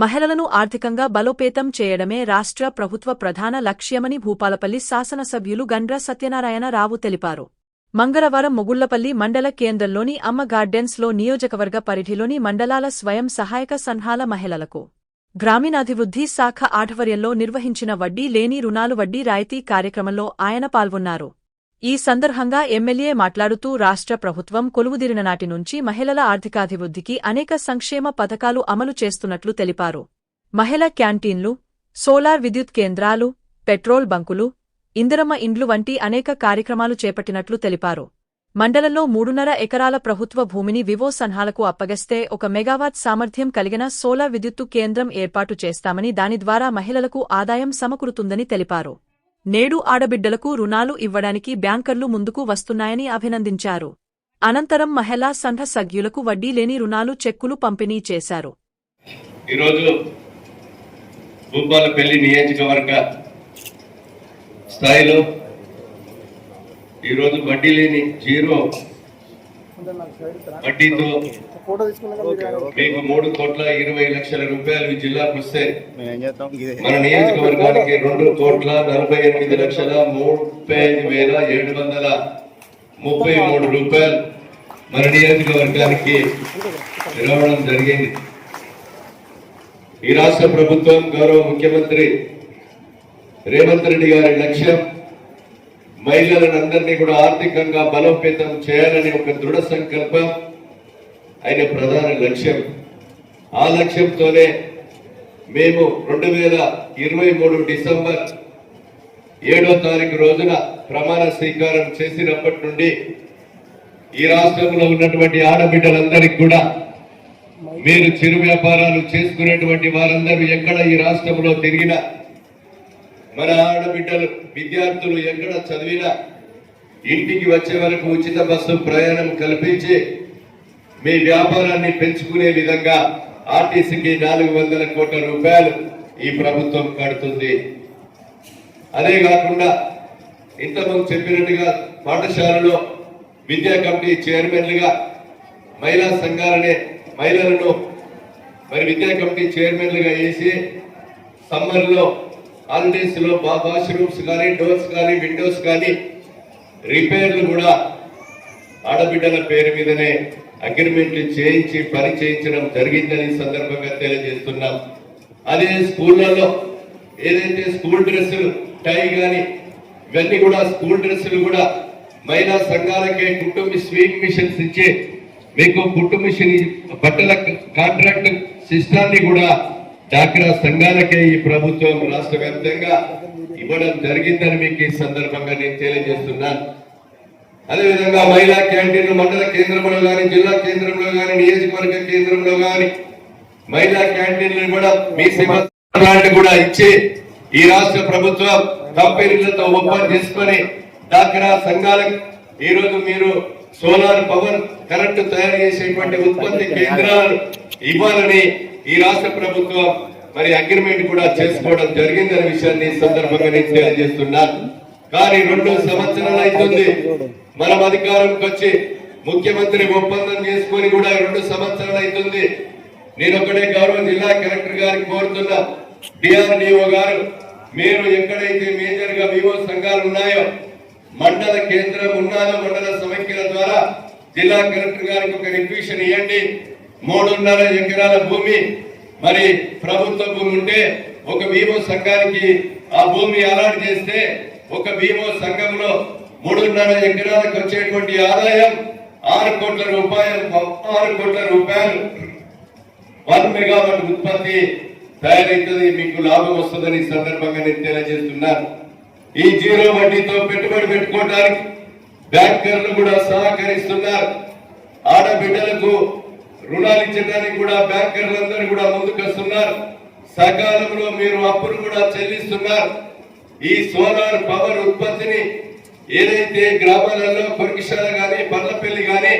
మహిళలను ఆర్థికంగా బలోపేతం చేయడమే రాష్ట్ర ప్రభుత్వ ప్రధాన లక్ష్యమని భూపాలపల్లి శాసనసభ్యులు గండ్ర సత్యనారాయణ రావు తెలిపారు. మంగళవారం మొగుళ్ళపల్లి మండల కేంద్రంలోని అమ్మ గార్డెన్స్లో నియోజకవర్గ పరిధిలోని మండలాల స్వయం సహాయక సంఘాల మహిళలకు గ్రామీణాభివృద్ధి శాఖ ఆధ్వర్యంలో నిర్వహించిన వడ్డీ లేని రుణాలు వడ్డీ రాయితీ కార్యక్రమంలో ఆయన పాల్గొన్నారు. ఈ సందర్భంగా ఎమ్మెల్యే మాట్లాడుతూ రాష్ట్ర ప్రభుత్వం కొలువుదిరిన నాటి నుంచి మహిళల ఆర్థికాభివృద్ధికి అనేక సంక్షేమ పథకాలు అమలు చేస్తున్నట్లు తెలిపారు. మహిళ క్యాంటీన్లు సోలార్ విద్యుత్ కేంద్రాలు పెట్రోల్ బంకులు ఇందిరమ్మ ఇండ్లు వంటి అనేక కార్యక్రమాలు చేపట్టినట్లు తెలిపారు. మండలంలో మూడున్నర ఎకరాల ప్రభుత్వ భూమిని వివో సన్హాలకు అప్పగిస్తే ఒక మెగావాట్ సామర్థ్యం కలిగిన సోలార్ విద్యుత్తు కేంద్రం ఏర్పాటు చేస్తామని దాని ద్వారా మహిళలకు ఆదాయం సమకూరుతుందని తెలిపారు. నేడు ఆడబిడ్డలకు రుణాలు ఇవ్వడానికి బ్యాంకర్లు ముందుకు వస్తున్నాయని అభినందించారు. అనంతరం మహిళా సంఘ సభ్యులకు వడ్డీ లేని రుణాలు చెక్కులు పంపిణీ చేశారు. ఈరోజు భూపాలపల్లి నియోజకవర్గ స్థాయిలో ఈరోజు వడ్డీ లేని జీరో వడ్డీతో మీకు మూడు కోట్ల ఇరవై లక్షల రూపాయలు ఈ జిల్లాకు వస్తే మేము మన నియోజకవర్గానికి రెండు కోట్ల నలభై ఎనిమిది లక్షల ముప్పై ఐదు వేల ఏడు వందల ముప్పై మూడు రూపాయలు మన నియోజకవర్గానికి రావడం జరిగింది. ఈ రాష్ట్ర ప్రభుత్వం గౌరవ ముఖ్యమంత్రి రేవంత్ రెడ్డి గారి లక్ష్యం మహిళలందరినీ కూడా ఆర్థికంగా బలోపేతం చేయాలని ఒక దృఢ సంకల్పం ఆయన ప్రధాన లక్ష్యం. ఆ లక్ష్యంతోనే మేము రెండు వేల ఇరవై మూడు డిసెంబర్ ఏడో తారీఖు రోజున ప్రమాణ స్వీకారం చేసినప్పటి నుండి ఈ రాష్ట్రంలో ఉన్నటువంటి ఆడబిడ్డలందరికీ కూడా మీరు చిరు వ్యాపారాలు చేసుకునేటువంటి వారందరూ ఎక్కడ ఈ రాష్ట్రంలో తిరిగినా మన ఆడబిడ్డలు విద్యార్థులు ఎక్కడ చదివినా ఇంటికి వచ్చే వరకు ఉచిత బస్సు ప్రయాణం కల్పించి మీ వ్యాపారాన్ని పెంచుకునే విధంగా ఆర్టీసీకి నాలుగు వందల కోట్ల రూపాయలు ఈ ప్రభుత్వం కడుతుంది. అదే కాకుండా ఇంతకుముందు చెప్పినట్టుగా పాఠశాలలో విద్యా కమిటీ చైర్మన్లుగా మహిళా సంఘాలనే మహిళలను మరి విద్యా కమిటీ చైర్మన్లుగా వేసి సమ్మర్లో హాలిడేస్లో వాష్రూమ్స్ కానీ డోర్స్ కానీ విండోస్ కానీ రిపేర్లు కూడా ఆడబిడ్డల పేరు మీదనే అగ్రిమెంట్లు చేయించి పని చేయించడం జరిగిందని సందర్భంగా తెలియజేస్తున్నాం. అదే స్కూళ్ళలో ఏదైతే స్కూల్ డ్రెస్సులు టై కానీ ఇవన్నీ కూడా స్కూల్ డ్రెస్సులు కూడా మహిళా సంఘాలకే కుటుంబ స్వీట్ మిషన్స్ ఇచ్చి మీకు కుటుంబ మిషన్ బట్టల కాంట్రాక్ట్ సిస్టాన్ని కూడా డాక్రా సంఘాలకే ఈ ప్రభుత్వం రాష్ట్ర వ్యాప్తంగా ఇవ్వడం జరిగిందని మీకు ఈ సందర్భంగా నేను తెలియజేస్తున్నాను అదేవిధంగా మహిళా క్యాంటీన్లు మండల కేంద్రంలో కానీ జిల్లా కేంద్రంలో కానీ నియోజకవర్గ కేంద్రంలో కానీ మహిళా క్యాంటీన్లు కూడా మీ సేవ కూడా ఇచ్చి ఈ రాష్ట్ర ప్రభుత్వం కంపెనీలతో ఒప్పందం చేసుకొని డాక్రా సంఘాలకు ఈ రోజు మీరు సోలార్ పవర్ కరెంటు తయారు చేసేటువంటి ఉత్పత్తి కేంద్రాలను ఇవ్వాలని ఈ రాష్ట్ర ప్రభుత్వం మరి అగ్రిమెంట్ కూడా చేసుకోవడం జరిగిందనే విషయాన్ని సందర్భంగా నేను తెలియజేస్తున్నాను కానీ రెండు సంవత్సరాలు అవుతుంది. మనం అధికారంకి వచ్చి ముఖ్యమంత్రి ఒప్పందం చేసుకొని కూడా రెండు సంవత్సరాలు అవుతుంది. నేను ఒకటే గౌరవ జిల్లా కలెక్టర్ గారికి కోరుతున్నా. డిఆర్డిఓ గారు మీరు ఎక్కడైతే మేజర్గా వివో సంఘాలు ఉన్నాయో మండల కేంద్రం ఉన్నదో మండల సమైక్యల ద్వారా జిల్లా కలెక్టర్ గారికి ఒక రిక్వెషన్ ఇవ్వండి. మూడున్నర ఎకరాల భూమి మరి ప్రభుత్వ భూమి ఉంటే ఒక భీమో సంఘానికి ఆ భూమి అలాట్ చేస్తే ఒక భీమో సంఘంలో మూడున్నర ఎకరాలకు వచ్చేటువంటి ఆదాయం ఆరు కోట్ల రూపాయలు ఆరు కోట్ల రూపాయలు. వన్ మెగావాట్ ఉత్పత్తి తయారైతుంది మీకు లాభం వస్తుందని సందర్భంగా నేను తెలియజేస్తున్నాను ఈ జీరో వడ్డీతో పెట్టుబడి పెట్టుకోవడానికి బ్యాంకర్లు కూడా సహకరిస్తున్నారు. ఆడబిడ్డలకు రుణాలు ఇచ్చడానికి కూడా బ్యాంకర్లందరూ కూడా ముందుకొస్తున్నారు. సకాలంలో మీరు అప్పులు కూడా చెల్లిస్తున్నారు. ఈ సోలార్ పవర్ ఉత్పత్తిని ఏదైతే గ్రామాలలో కొరికిశాల కానీ పర్లపల్లి కానీ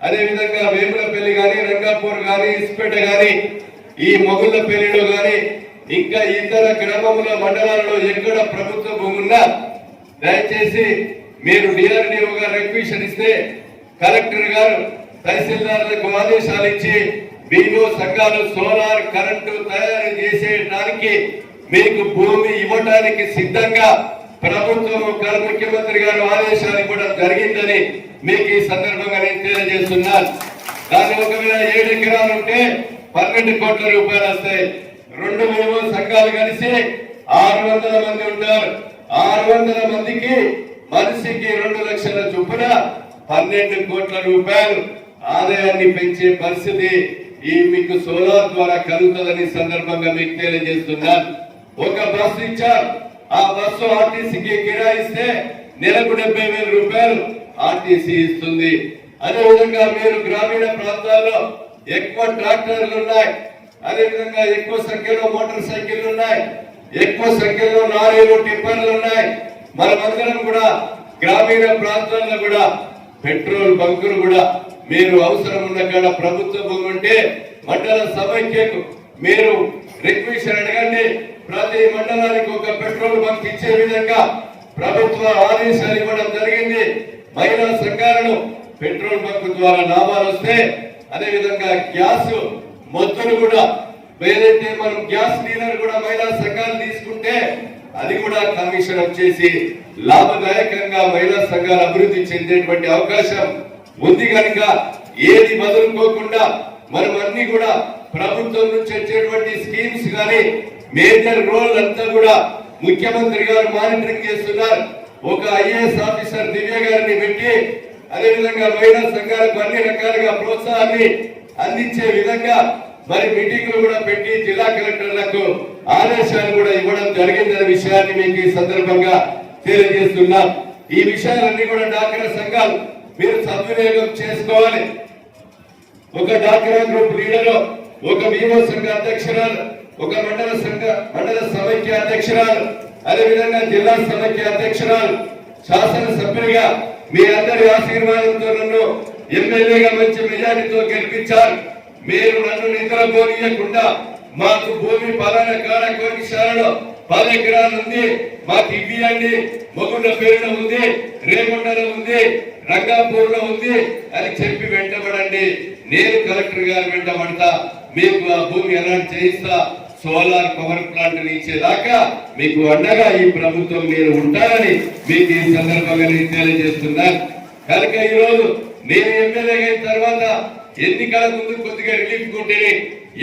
అదేవిధంగా వేములపల్లి కానీ రంగాపూర్ కానీ ఇసుపేట కానీ ఈ మొగుళ్ళపల్లిలో కానీ ఇంకా ఇతర గ్రామముల మండలాలలో ఎక్కడ ప్రభుత్వ భూమి ఉన్నా దయచేసి మీరు డిఆర్డిఓ గారు ఇస్తే కలెక్టర్ గారు తహసీల్దారులకు ఆదేశాలు ఇచ్చి మీరు సంఘాలు సోలార్ కరెంటు తయారు చేసేయడానికి మీకు భూమి ఇవ్వడానికి సిద్ధంగా ప్రభుత్వం గారు ముఖ్యమంత్రి గారు ఆదేశాలు ఇవ్వడం జరిగిందని మీకు ఈ సందర్భంగా నేను తెలియజేస్తున్నాను. దాని ఒకవేళ ఏడు ఎకరాలు ఉంటే పన్నెండు కోట్ల రూపాయలు వస్తాయి. రెండు మూడు సంఘాలు కలిసి ఆరు వందల మంది ఉంటారు. ఆరు వందల మందికి మనిషికి రెండు లక్షల చొప్పున పన్నెండు కోట్ల రూపాయలు ఆదాయాన్ని పెంచే పరిస్థితి ఈ మీకు సోలార్ ద్వారా కలుగుతుందని సందర్భంగా మీకు తెలియజేస్తున్నాను ఒక బస్సు ఇచ్చారు. ఆ బస్సు ఆర్టీసీకి కిరాయిస్తే నెలకు డెబ్బై వేల రూపాయలు ఆర్టీసీ ఇస్తుంది. అదే విధంగా మీరు గ్రామీణ ప్రాంతాల్లో ఎక్కువ ట్రాక్టర్లు ఉన్నాయి అదేవిధంగా ఎక్కువ సంఖ్యలో మోటార్ సైకిళ్ళు ఉన్నాయి ఎక్కువ సంఖ్యలో లారీలు టిప్పర్లు ఉన్నాయి మనమందరం కూడా గ్రామీణ ప్రాంతాల్లో కూడా పెట్రోల్ బంకులు కూడా మీరు అవసరం ఉన్న కాడ ప్రభుత్వ భూమి ఉంటే మండల సమైక్యకు మీరు రిక్వెషన్ అడగండి. ప్రతి మండలానికి ఒక పెట్రోల్ బంక్ ఇచ్చే విధంగా ప్రభుత్వ ఆదేశాలు ఇవ్వడం జరిగింది. మహిళా సంఘాలను పెట్రోల్ బంక్ ద్వారా లాభాలు వస్తే అదే విధంగా గ్యాస్ మొత్తులు కూడా ఏదైతే మనం గ్యాస్ డీలర్ కూడా మహిళా సంఘాలు తీసుకుంటే అది కూడా కమిషన్ వచ్చేసి లాభదాయకంగా మహిళా సంఘాలు అభివృద్ధి చెందేటువంటి అవకాశం ఉంది కనుక ఏది వదులుకోకుండా మనం అన్ని కూడా ప్రభుత్వం నుంచి వచ్చేటువంటి స్కీమ్స్ కానీ మేజర్ రోల్ అంతా కూడా ముఖ్యమంత్రి గారు మానిటరింగ్ చేస్తున్నారు. ఒక ఐఏఎస్ ఆఫీసర్ దివ్య గారిని పెట్టి అదే విధంగా మహిళా సంఘాలకు అన్ని రకాలుగా ప్రోత్సాహాన్ని అందించే విధంగా మరి మీటింగ్లు కూడా పెట్టి జిల్లా కలెక్టర్లకు ఆదేశాలు కూడా ఇవ్వడం జరిగిందనే విషయాన్ని మీకు ఈ సందర్భంగా తెలియజేస్తున్నాం. ఈ విషయాలన్నీ కూడా డాక్టర్ సంఘాలు మీరు సద్వినియోగం చేసుకోవాలి. ఒక డాక్రా గ్రూప్ లీడర్ ఒక వివో సంఘ అధ్యక్షురాలు ఒక మండల సంఘ మండల సమైక్య అధ్యక్షురాలు అదేవిధంగా జిల్లా సమైక్య అధ్యక్షురాలు శాసనసభ్యునిగా మీ అందరి ఆశీర్వాదంతో నన్ను ఎమ్మెల్యేగా మంచి మెజారిటీతో గెలిపించారు. మీరు నన్ను నిద్రపోనీయకుండా మాకు భూమి పలానా కాడ కోటిశాలలో పది ఎకరాలు ఉంది మాకు ఇవ్వండి మొగుళ్ళ పేరున ఉంది రేగొండలో ఉంది రంగాపూర్లో ఉంది అని చెప్పి వెంటబడండి. నేను కలెక్టర్ గారు వెంటబడతా మీకు ఆ భూమి ఎలాంటి చేయిస్తా సోలార్ పవర్ ప్లాంట్ ఇచ్చేదాకా మీకు అండగా ఈ ప్రభుత్వం నేను ఉంటానని మీకు ఈ సందర్భంగా నేను తెలియజేస్తున్నాను కనుక ఈ రోజు నేను ఎమ్మెల్యే అయిన తర్వాత ఎన్నికల ముందు కొద్దిగా రిలీఫ్ ఉంటేనే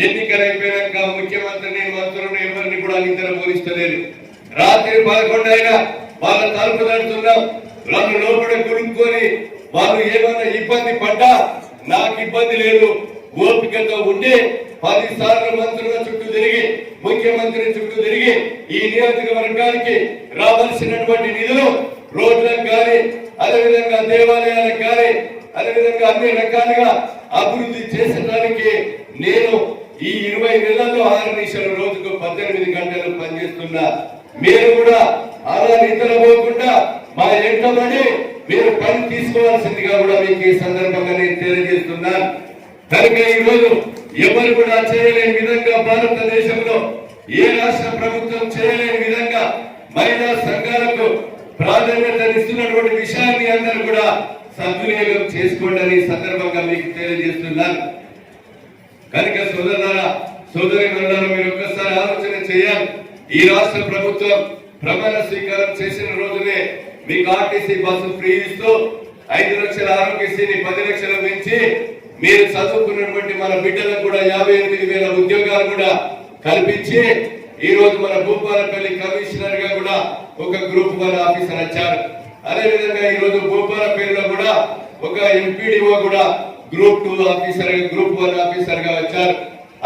ఎన్నికలు అయిపోయాక ముఖ్యమంత్రిని మంత్రులను ఎవరిని కూడా నిద్ర పోలిస్తలేదు రాత్రి పదకొండు అయినా వాళ్ళ తలుపు తడుతున్నాం నన్ను లోపల కొనుక్కొని వాళ్ళు ఏమైనా ఇబ్బంది పడ్డా? నాకు ఇబ్బంది లేదు. ఓపికతో ఉండి పది సార్లు మంత్రుల చుట్టూ తిరిగి ముఖ్యమంత్రి చుట్టూ తిరిగి ఈ నియోజకవర్గానికి రావాల్సినటువంటి నిధులు రోడ్లకు కానీ అదేవిధంగా దేవాలయాలకు కానీ అదేవిధంగా అన్ని రకాలుగా అభివృద్ధి చేసడానికి నేను ఈ ఇరవై నెలల్లో ఆరు రోజుకు పద్దెనిమిది గంటలు పనిచేస్తున్నా మీరు కూడా అలా నిద్రపోకుండా మా ఎంటబడి మీరు పని తీసుకోవాల్సిందిగా కూడా మీకు ఈ సందర్భంగా నేను తెలియజేస్తున్నాను. కనుక ఈ రోజు ఎవరు కూడా చేయలేని విధంగా భారతదేశంలో ఏ రాష్ట్ర ప్రభుత్వం చేయలేని విధంగా మహిళా సంఘాలకు ప్రాధాన్యత ఇస్తున్నటువంటి విషయాన్ని అందరూ కూడా సద్వినియోగం చేసుకోండి అని ఈ సందర్భంగా మీకు తెలియజేస్తున్నాను. కనుక సోదరులారా సోదరి మీరు ఒక్కసారి ఆలోచన చేయాలి. ఈ రాష్ట్ర ప్రభుత్వం ప్రమాణ స్వీకారం చేసిన రోజునే మీకు ఆర్టీసీ బస్సు ఫ్రీ ఇస్తూ ఐదు లక్షల ఆరోగ్యశ్రీని పది లక్షలు పెంచి మీరు చదువుకున్నటువంటి మన బిడ్డలకు కూడా యాభై ఎనిమిది వేల ఉద్యోగాలు కూడా కల్పించి ఈ రోజు మన భూపాలపల్లి కమిషనర్గా కూడా ఒక గ్రూప్ వన్ ఆఫీసర్ వచ్చారు. అదేవిధంగా ఈ రోజు భూపాలపల్లిలో కూడా ఒక ఎంపీడీఓ కూడా group two officer group one ఆఫీసర్గా వచ్చారు.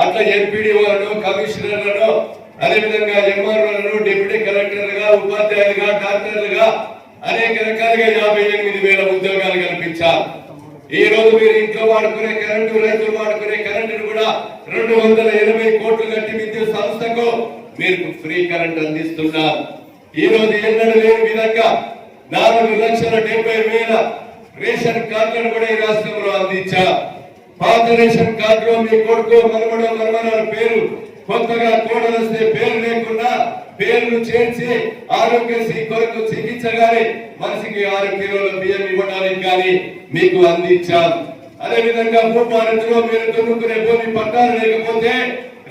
అట్లా ఎంపీడీఓలను కమిషనర్లను అదే విధంగా ఎంఆర్ఓలను డిప్యూటీ కలెక్టర్లుగా ఉపాధ్యాయులుగా డాక్టర్లుగా అనేక రకాలుగా యాభై ఎనిమిది వేల ఉద్యోగాలు కల్పించారు. ఈ రోజు మీరు ఇంట్లో వాడుకునే కరెంటు రైతులు వాడుకునే కరెంటును కూడా రెండు వందల ఎనభై కోట్లు కట్టి విద్యుత్ సంస్థకు మీరు ఫ్రీ కరెంట్ అందిస్తున్నారు. ఈ రోజు ఎన్నడూ లేని విధంగా నాలుగు లక్షల డెబ్బై వేల రేషన్ కార్డులను కూడా ఈ రాష్ట్రంలో అందించా పాత రేషన్ కార్డులో మీ కొడుకు మనమడ మనమనాల పేరు కొత్తగా కోడలు వస్తే పేరు లేకుండా పేర్లు చేర్చి ఆరోగ్యశ్రీ కొరకు చికిత్స గాని మనిషికి ఆరు కిలోల బియ్యం ఇవ్వడానికి కానీ మీకు అందించాం. అదే విధంగా భూపాలనలో మీరు దున్నుకునే భూమి పట్టాలు లేకపోతే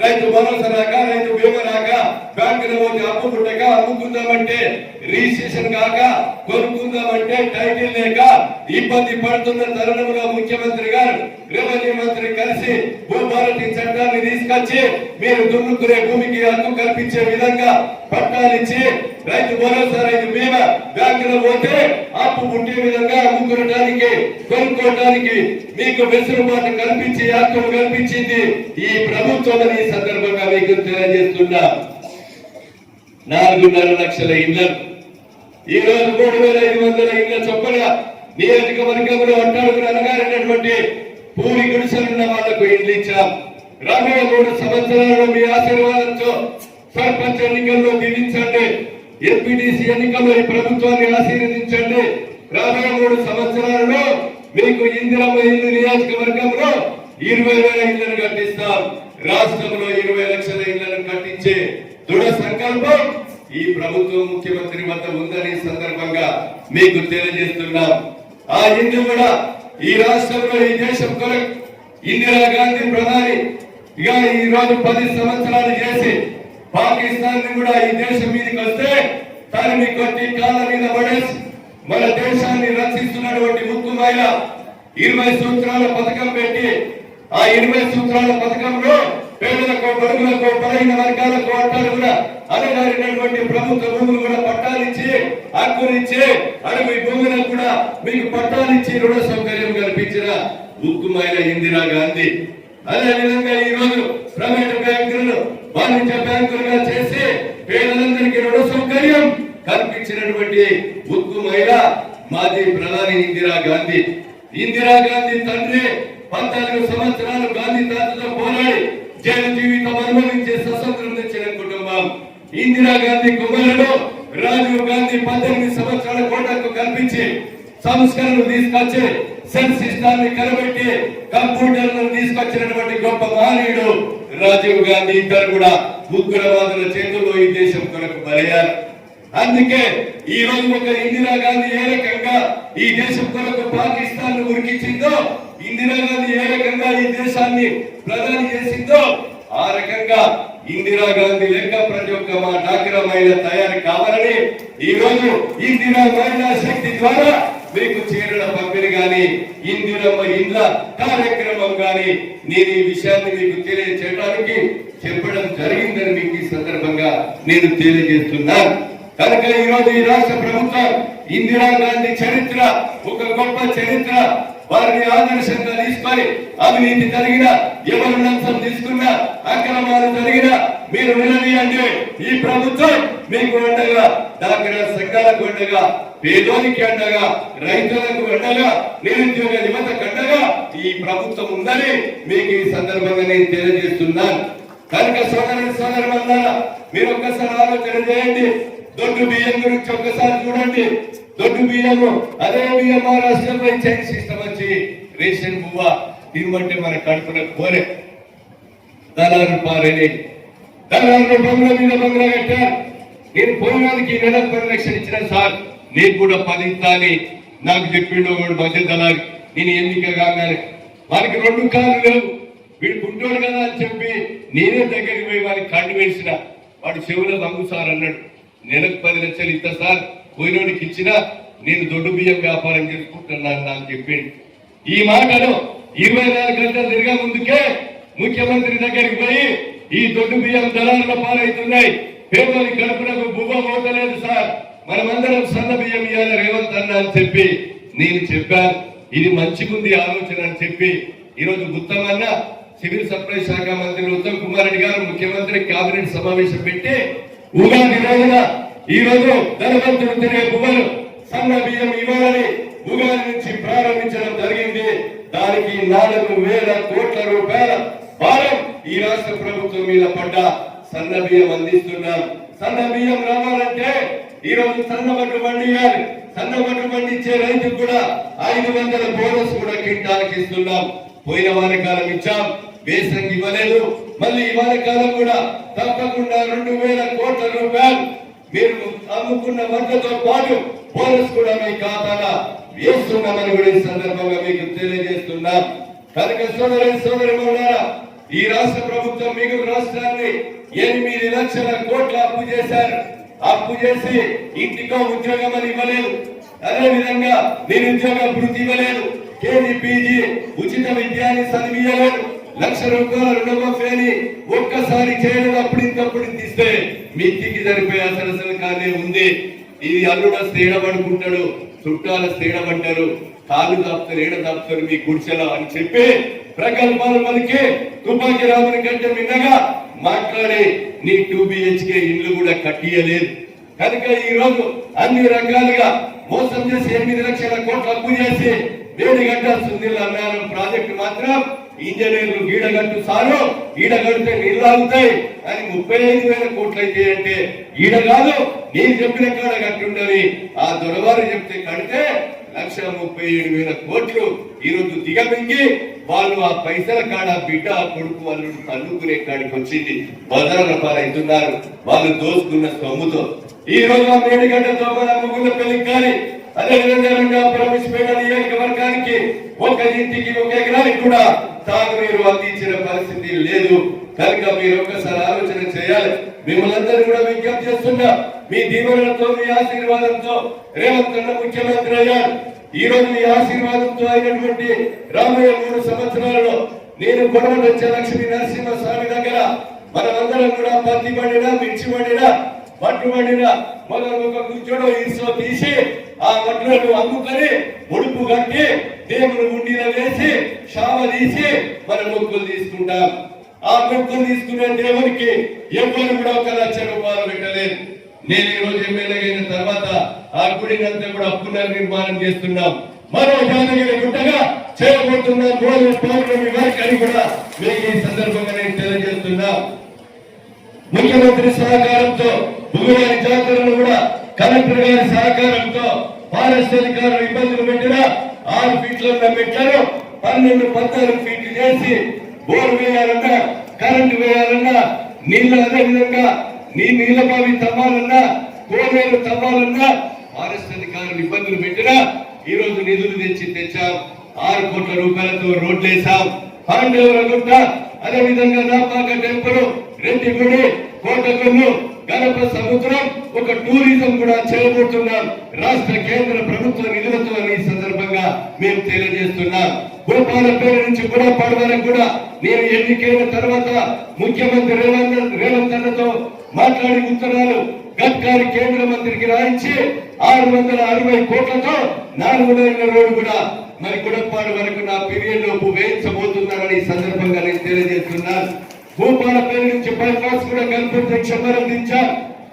రైతు భరోసా రాక రైతు బీమా రాక బ్యాంకులో పోతే అప్పు పుట్టక అమ్ముకుందామంటే రిజిస్ట్రేషన్ కాక కొనుక్కుందామంటే టైటిల్ లేక ఇబ్బంది పడుతున్న తరుణంలో ముఖ్యమంత్రి గారు రెవెన్యూ మంత్రి కలిసి భూభారతి చట్టాన్ని తీసుకొచ్చి మీరు దున్నుకునే భూమికి హక్కు కల్పించే విధంగా పట్టాలిచ్చి రైతు భరోసా రైతు బీమా బ్యాంకులో పోతే అప్పు పుట్టే విధంగా అమ్ముకునడానికి కొనుక్కోవడానికి మీకు వెసులుబాటు కల్పించి హక్కును కల్పించింది ఈ ప్రభుత్వం అని ఈ సందర్భంగా మీకు తెలియజేస్తున్నా. నాలుగున్నర లక్షల ఇళ్ళను. ఈ రోజు మూడు వేల ఐదు వందల ఇళ్ళ చొప్పున నియోజకవర్గంలో అట్టాడుగురు అనగారినటువంటి పూరి గుడిసెలున్న వాళ్ళకు ఇల్లు ఇచ్చాం. రాబోయే మూడు సంవత్సరాల్లో మీ ఆశీర్వాదంతో సర్పంచ్ ఎన్నికల్లో దీవించండి ఎంపీటీసీ ఎన్నికల్లో ఈ ప్రభుత్వాన్ని ఆశీర్వదించండి. రాబోయే మూడు సంవత్సరాలలో మీకు ఇందిరమ్మ ఇల్లు నియోజకవర్గంలో ఇరవై వేల ఇళ్ళను కట్టిస్తాం. రాష్ట్రంలో ఇరవై లక్షల ఇళ్ళను కట్టించే దృఢ సంకల్పం ఈ ప్రభుత్వం ముఖ్యమంత్రి వద్ద ఉందని సందర్భంగా మీకు తెలియజేస్తున్నాం. ఆ ఇల్లు కూడా ఈ రాష్ట్రంలో ఈ దేశం కొరకు ఇందిరాగాంధీ ప్రధాని ఇక ఈ రోజు పది సంవత్సరాలు చేసి పాకిస్తాన్ని కూడా ఈ దేశం మీదకి వస్తే తరిమి కొట్టి కాళ్ళ మీద పడేసి మన దేశాన్ని రక్షిస్తున్నటువంటి ముక్కుమాయ ఇరవై సూత్రాల పథకం పెట్టి ఆ ఇరవై సూత్రాల పథకంలో పేదలకు బడుగులకు బలహీన వర్గాలకు అంటారు కూడా. అనగారినటువంటి ప్రభుత్వ భూములు కూడా పట్టాలిచ్చి హక్కునిచ్చి అడవి భూములకు కూడా మీకు పట్టాలిచ్చి రుణ సౌకర్యం కల్పించిన ఉక్కుమైన ఇందిరా గాంధీ. అదేవిధంగా ఈ రోజు ప్రైవేట్ బ్యాంకులను వాణిజ్య బ్యాంకులుగా చేసి పేదలందరికీ రుణ సౌకర్యం కల్పించినటువంటి ఉక్కు మహిళ మాజీ ప్రధాని ఇందిరా గాంధీ ఇందిరా గాంధీ తండ్రి పద్నాలుగు సంవత్సరాలు గాంధీ తాతతో పోరాడి జైలు జీవితం అనుభవించే స్వతంత్రం తెచ్చిన కుటుంబం ఇందిరా గాంధీ కుమారుడు రాజీవ్ గాంధీ పద్దెనిమిది సంవత్సరాల కోటకు కల్పించి సంస్కరణలు తీసుకొచ్చి సెల్ సిస్టాన్ని కలబెట్టి కంప్యూటర్లను తీసుకొచ్చినటువంటి గొప్ప మహనీయుడు రాజీవ్ గాంధీ ఇద్దరు కూడా ఉగ్రవాదుల చేతుల్లో ఈ దేశం కొరకు బలయ్యారు అందుకే ఈ రోజు ఒక ఇందిరా గాంధీ ఏ రకంగా ఈ తర్వాత పాకిస్తాన్ను ఉరికించిందో ఇందిరా ఏ రకంగా ఈ దేశాన్ని ప్రధాని చేసిందో ఆ రకంగా ఇందిరాగాంధీ లెక్క ప్రతి ఒక్క మా డాక్రా మహిళ తయారు కావాలని ఈ రోజు ఇందిరా మహిళా శక్తి ద్వారా మీకు చీరల పంపిణీ గాని ఇందిరమ్మ ఇండ్ల కార్యక్రమం గాని నేను ఈ విషయాన్ని మీకు తెలియచేయడానికి చెప్పడం జరిగిందని మీకు ఈ సందర్భంగా నేను తెలియజేస్తున్నాను. కనుక ఈరోజు ఈ రాష్ట్ర ప్రభుత్వం ఇందిరా గాంధీ చరిత్ర ఒక గొప్ప చరిత్ర. వారిని ఆదర్శంగా తీసుకొని అవినీతి జరిగిన ఎవరు లంచం తీసుకున్న అక్రమాలు జరిగిన మీరు నిలదీయండి. ఈ ప్రభుత్వం మీకు అండగా డాక్టర్ సంఘాలకు అండగా పేదోనికి అండగా రైతులకు అండగా నిరుద్యోగ యువతకు అండగా ఈ ప్రభుత్వం ఉందని మీకు ఈ సందర్భంగా నేను తెలియజేస్తున్నాను. కనుక సోదరుని సోదరు వల్ల మీరు ఒక్కసారి ఆలోచన చేయండి. దొడ్డు బియ్యం గురించి ఒక్కసారి చూడండి. దొడ్డు బియ్యము అదే బియ్యం మహారాష్ట్రలో చైన్ సిస్టమ్ వచ్చి రేషన్ బువ్వ ఇవ్వంటే మన కడుపున కోరే. దళారు పారని దళారు బంగ్లా మీద బంగ్లా కట్టారు. నేను పోయినానికి ఈ నెలకు పరిరక్షణ ఇచ్చిన సార్. నేను కూడా పది అని నాకు చెప్పిండు వాడు మధ్య దళారు. నేను ఎన్నిక కాగానే. వారికి రెండు కాళ్ళు లేవు. వీడు గుంటోడు కదా అని చెప్పి నేనే దగ్గరికి పోయి వారికి కళ్ళు వేసిన. వాడు చెవులో రంగు సార్ అన్నాడు. నెలకు పది లక్షలు ఇస్తా సార్. పోయినోడికి ఇచ్చినా నేను దొడ్డు బియ్యం వ్యాపారం చేసుకుంటున్నాను నాకు చెప్పిండు. ఈ మాటను ఇరవై నాలుగు గంటలు తిరిగే ముందుకే ముఖ్యమంత్రి దగ్గరికి పోయి ఈ దొడ్డు బియ్యం దళారుల పాలవుతున్నాయి పేదోని కడుపునకు బువ్వ పోతలేదు సార్. మనమందరం సన్న బియ్యం ఇవ్వాలి రేవంత్ అన్న అని చెప్పి నేను చెప్పాను. ఇది మంచిగుంది ఆలోచన అని చెప్పి ఈరోజు గుత్తమన్న సివిల్ సప్లై శాఖ మంత్రి ఉత్తమ్ కుమార్ రెడ్డి గారు ముఖ్యమంత్రి కేబినెట్ సమావేశం పెట్టి ఉగాది రోజున ఈ రోజు ధనవంతుడు తినే పువ్వులు సన్న బియ్యం ఇవ్వాలని ఉగాది నుంచి ప్రారంభించడం జరిగింది. దానికి నాలుగు వేల కోట్ల రూపాయల భారం ఈ రాష్ట్ర ప్రభుత్వం మీద పడ్డ. సన్న బియ్యం అందిస్తున్నాం. సన్న బియ్యం రావాలంటే ఈ రోజు సన్న వడ్లు పండియాలి. సన్న వడ్లు పండించే రైతుకు కూడా ఐదు వందల బోనస్ కూడా కింటానికి ఇస్తున్నాం. పోయిన వారి కాలం ఇచ్చాం. వేసంగి ఇవ్వలేదు. మళ్ళీ ఇవాళ కాలం కూడా తప్పకుండా రెండు వేల కోట్ల రూపాయలు మీరు అమ్ముకున్న మద్దతో పాటు బోనస్ కూడా మీ ఖాతాలో వేస్తున్నామని కూడా ఈ సందర్భంగా మీకు తెలియజేస్తున్నా. కనుక సోదరి సోదరి ఈ రాష్ట్ర ప్రభుత్వం మిగులు రాష్ట్రాన్ని ఎనిమిది లక్షల కోట్ల అప్పు చేశారు. అప్పు చేసి ఇంటికో ఉద్యోగం అని ఇవ్వలేదు. అదే విధంగా నిరుద్యోగ వృత్తి ఇవ్వలేదు. కేజీ పీజీ ఉచిత విద్యాన్ని చదివియలేదు. లక్ష రూపాయల రుణమాఫీ ఒక్కసారి చేయడం అప్పటికప్పుడు తీస్తే మిత్తికి సరిపోయే అసలు కానీ ఉంది. ఇది అల్లుడ స్థిరపడుకుంటాడు చుట్టాల స్థిరపడ్డారు కాలు దాపుతారు ఏడ దాపుతారు మీ గుడిసెలో అని చెప్పి ప్రకల్పాలు మనకి తుపాకి రాముని కంటే విన్నగా మాట్లాడి నీ టూ బిహెచ్కే ఇల్లు కూడా కట్టియలేదు. కనుక ఈ రోజు అన్ని రకాలుగా మోసం చేసి ఎనిమిది లక్షల కోట్లు అప్పు చేసి వేడి గంట సుందీల అన్నారం ప్రాజెక్టు మాత్రం ఇంజనీర్లు గీడగట్టు సారు ఈడగడితే నీళ్ళు ఆగుతాయి అని ముప్పై ఐదు వేల కోట్లు అయితే అంటే ఈడ కాదు. నేను చెప్పిన కాడ కట్టుండని ఆ దొరవారు చెప్తే కడితే లక్ష ముప్పై ఏడు వేల కోట్లు ఈ రోజు దిగమింగి వాళ్ళు ఆ పైసల కాడ బిడ్డ కొడుకు వాళ్ళు తల్లుకునే కాడికి వచ్చింది. బజార్ల పాలవుతున్నారు వాళ్ళు దోసుకున్న సొమ్ముతో. ఈ రోజు ఆ మేడిగడ్డతో మన ముగ్గుల పెళ్ళి కానీ అదేవిధంగా రంగాపురం నియోజకవర్గానికి ఒక ఇంటికి ఒక ఎకరానికి కూడా తాగునీరు అందించిన పరిస్థితి లేదు. కనుక మీరు ఒక్కసారి ఆలోచన చేయాలి. మిమ్మల్ని కూడా విజ్ఞప్తి చేస్తున్నా మీ దీవెనలతో మీ ఆశీర్వాదంతో రేవంత్ అన్న ముఖ్యమంత్రి అయ్యారు. ఈ రోజు మీ ఆశీర్వాదంతో అయినటువంటి రాబోయే మూడు సంవత్సరాలలో నేను కొడవల వచ్చే లక్ష్మీ నరసింహ స్వామి దగ్గర మనమందరం కూడా పత్తి పండినా మిర్చి పండినా పట్టు పడిన మొదలు ఒక కూర్చోడు ఇసులో తీసి ఆ వడ్లను అమ్ముకొని ముడుపు కట్టి దేవుని ఉండిలో వేసి శామ తీసి మన మొక్కులు తీసుకుంటాం. ఆ మొక్కులు తీసుకునే దేవునికి ఎవ్వరు కూడా ఒక లక్ష రూపాయలు పెట్టలేదు. నేను ఈ రోజు ఎమ్మెల్యే అయిన తర్వాత ఆ గుడిని అంతా కూడా పునర్నిర్మాణం చేస్తున్నాం. మరో యాదగిరి గుట్టగా చేయబోతున్న మూడు పౌర్ణమి వారికి అని కూడా మీకు ఈ సందర్భంగా నేను తెలియజేస్తున్నా. ముఖ్యమంత్రి సహకారంతో భూమివారి జాతరను కూడా కలెక్టర్ గారి సహకారంతో ఫారెస్ట్ అధికారులు ఇబ్బందులు పెట్టినా ఆరు ఫీట్ల పెట్టారు మెట్లను పన్నెండు పద్నాలుగు ఫీట్లు చేసి బోర్ వేయాలన్నా కరెంటు వేయాలన్నా నీళ్ళు అదే విధంగా నీ నీళ్ళ బావి తవ్వాలన్నా కోనేరు తవ్వాలన్నా ఫారెస్ట్ అధికారులు ఇబ్బందులు పెట్టినా ఈ రోజు నిధులు తెచ్చి తెచ్చాం. ఆరు కోట్ల రూపాయలతో రోడ్లు వేసాం పాండవుల గుట్ట అదే విధంగా నాపాక టెంపుల్ రెడ్డి గుడి కొన్ను గడప సముద్రం ఒక టూరిజం కూడా చేయబోతున్నాం. రాష్ట్ర కేంద్ర ప్రభుత్వ నిధులతో ఈ సందర్భంగా మేము తెలియజేస్తున్నాం. గోపాల పేరు నుంచి కూడా పడవరకు కూడా నేను ఎన్నికైన తర్వాత ముఖ్యమంత్రి రేవంత్ రేవంత్ అన్నతో మాట్లాడి ఉత్తరాలు గడ్కారి కేంద్ర మంత్రికి రాయించి ఆరు వందల అరవై కోట్లతో నాలుగు లైన్ల రోడ్డు కూడా మరి గుడప్పాడు వరకు నా పీరియడ్ లోపు వేయించబోతున్నారని సందర్భంగా నేను తెలియజేస్తున్నాను. భూపాల నుంచి బైపాస్ కూడా కల్పించే క్షమరందించాం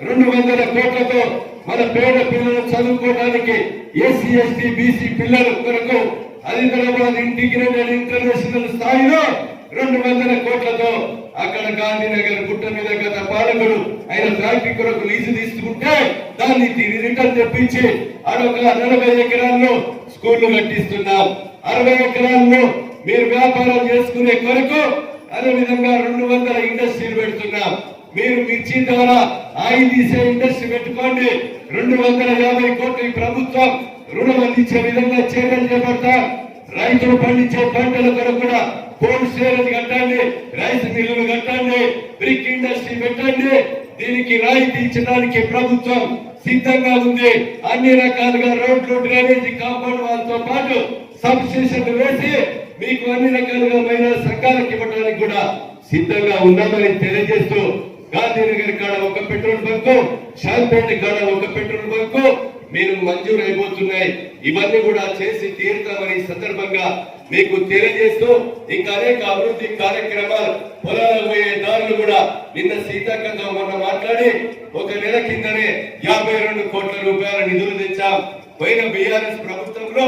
రెండు వందల కోట్లతో మన పేద పిల్లలు చదువుకోవడానికి ఎస్సీ ఎస్టీ బీసీ పిల్లల కొరకు హైదరాబాద్ ఇంటిగ్రేటెడ్ ఇంటర్నేషనల్ స్థాయిలో రెండు వందల కోట్లతో అక్కడ గాంధీనగర్ గుట్ట మీద గత పాలకుడు ఆయన ఫ్యాక్టరీ కొరకు లీజు తీసుకుంటే దాన్ని తిరిగి రిటర్న్ తెప్పించి అడొక నలభై ఎకరాల్లో స్కూళ్ళు కట్టిస్తున్నాం. అరవై ఎకరాల్లో మీరు వ్యాపారం చేసుకునే కొరకు అదే విధంగా రెండు వందల ఇండస్ట్రీలు పెడుతున్నాం. మీరు మిర్చి ద్వారా ఆయిల్ తీసే ఇండస్ట్రీ పెట్టుకోండి. రెండు వందల యాభై కోట్ల ప్రభుత్వం రుణం అందించే విధంగా చర్యలు చేపడతా. రైతులు పండించే పంటల కొరకు కూడా కోల్డ్ స్టోరేజ్ కట్టండి రైస్ మిల్లులు కట్టండి బ్రిక్ ఇండస్ట్రీ పెట్టండి. దీనికి రాయితీ ఇచ్చడానికి ప్రభుత్వం సిద్ధంగా ఉంది. అన్ని రకాలుగా రోడ్లు డ్రైనేజీ కాంపౌండ్ వాళ్ళతో పాటు సబ్స్టేషన్లు వేసి మీకు అన్ని రకాలుగా పైన సంఘాలకు ఇవ్వడానికి కూడా సిద్ధంగా ఉన్నామని తెలియజేస్తూ గాంధీనగర్ కాడ ఒక పెట్రోల్ బంకు షాంపేట కాడ ఒక పెట్రోల్ బంకు మీరు మంజూరు అయిపోతున్నాయి ఇవన్నీ కూడా చేసి తీరుతామని సందర్భంగా మీకు తెలియజేస్తూ ఇంకా అనేక అభివృద్ధి కార్యక్రమాలు పొలాలకు పోయే దారులు కూడా నిన్న సీతాకంగా మొన్న మాట్లాడి ఒక నెల కిందనే యాభై రెండు కోట్ల రూపాయల నిధులు తెచ్చాం. పోయిన బీఆర్ఎస్ ప్రభుత్వంలో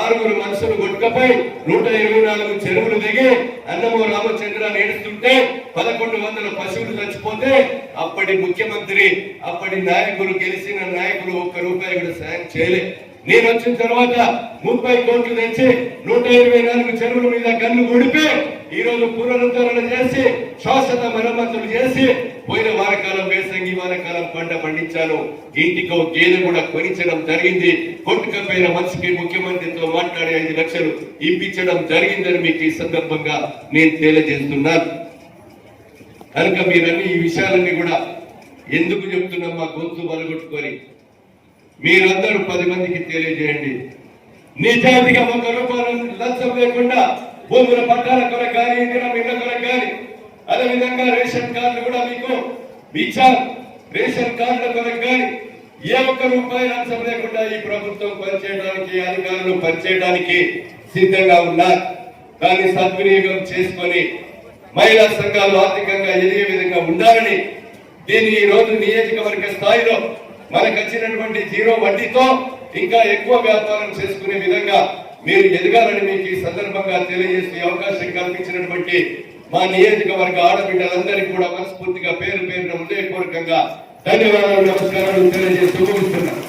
ఆరుగురు మనుషులు గుట్కపై నూట ఇరవై నాలుగు చెరువులు దిగి అన్నమో రామచంద్ర నేడుస్తుంటే పదకొండు వందల పశువులు చచ్చిపోతే అప్పటి ముఖ్యమంత్రి అప్పటి నాయకులు గెలిచిన నాయకులు ఒక్క రూపాయి కూడా సాయం చేయలే. నేను వచ్చిన తర్వాత ముప్పై కోట్లు తెచ్చి నూట ఇరవై నాలుగు చెరువుల మీద గన్ను గుడిపి ఈ రోజు పునరుద్ధరణ చేసి శాశ్వత మరమ్మతులు చేసి పోయిన వారకాలం వేసంగి వారకాలం పంట పండించాను. ఇంటికో గేదె కూడా కొనిచ్చడం జరిగింది. కొట్టుకపోయిన మనిషికి ముఖ్యమంత్రితో మాట్లాడి ఐదు లక్షలు ఇప్పించడం జరిగిందని మీకు ఈ సందర్భంగా నేను తెలియజేస్తున్నాను. కనుక మీరన్నీ ఈ విషయాలన్నీ కూడా ఎందుకు చెప్తున్నాం మా గొంతు బలగొట్టుకొని మీరందరూ పది మందికి తెలియజేయండి. నిజాతిగా ఒక రూపాయలు లంచం లేకుండా భూముల పట్టాల కొరకు కానీ ఇందిరా ఇళ్ళ కొరకు కానీ అదేవిధంగా రేషన్ కార్డులు కూడా మీకు ఇచ్చాం. రేషన్ కార్డుల కొరకు కానీ ఏ ఒక్క రూపాయి లంచం లేకుండా ఈ ప్రభుత్వం పనిచేయడానికి అధికారులు పనిచేయడానికి సిద్ధంగా ఉన్నారు. దాన్ని సద్వినియోగం చేసుకొని మహిళా సంఘాలు ఆర్థికంగా ఎదిగే విధంగా ఉండాలని దీన్ని ఈ రోజు నియోజకవర్గ స్థాయిలో మనకు వచ్చినటువంటి జీరో వడ్డీతో ఇంకా ఎక్కువ వ్యాపారం చేసుకునే విధంగా మీరు ఎదగాలని మీకు ఈ సందర్భంగా తెలియజేసే అవకాశం కల్పించినటువంటి మా నియోజకవర్గ ఆడబిడ్డలందరికీ కూడా మనస్ఫూర్తిగా పేరు పేరున హృదయపూర్వకంగా ధన్యవాదాలు నమస్కారాలు తెలియజేస్తూ ముగిస్తున్నాను.